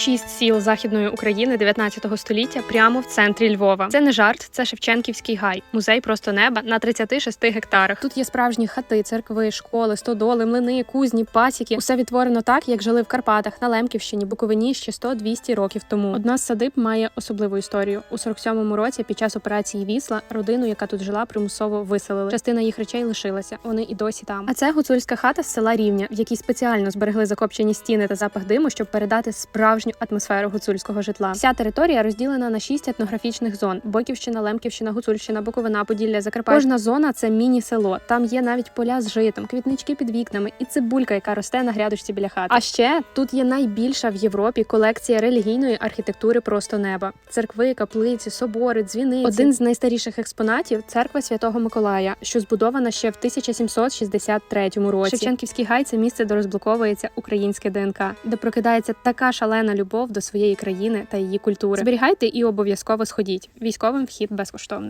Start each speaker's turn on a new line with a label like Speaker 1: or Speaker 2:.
Speaker 1: Шість сіл західної України 19 століття прямо в центрі Львова. Це не жарт, це Шевченківський гай, музей просто неба на 36 гектарах. Тут є справжні хати, церкви, школи, стодоли, млини, кузні, пасіки. Усе відтворено так, як жили в Карпатах, на Лемківщині, Буковині ще 100-200 років тому. Одна з садиб має особливу історію. У 47-му році під час операції Вісла родину, яка тут жила, примусово виселили. Частина їх речей лишилася. Вони і досі там. А це гуцульська хата з села Рівня, в якій спеціально зберегли закопчені стіни та запах диму, щоб передати справжню атмосферу гуцульського житла. Вся територія розділена на шість етнографічних зон: Бойківщина, Лемківщина, Гуцульщина, Буковина, Поділля, Закарпаття. Кожна зона це міні-село. Там є навіть поля з житом, квітнички під вікнами і цибулька, яка росте на грядочці біля хати. А ще тут є найбільша в Європі колекція релігійної архітектури просто неба: церкви, каплиці, собори, дзвіниці. Один з найстаріших експонатів церква Святого Миколая, що збудована ще в 1763 році. Шевченківський гай це місце, де розблоковується українське ДНК, де прокидається така шалена любов до своєї країни та її культури. Зберігайте і обов'язково сходіть. Військовим вхід безкоштовний.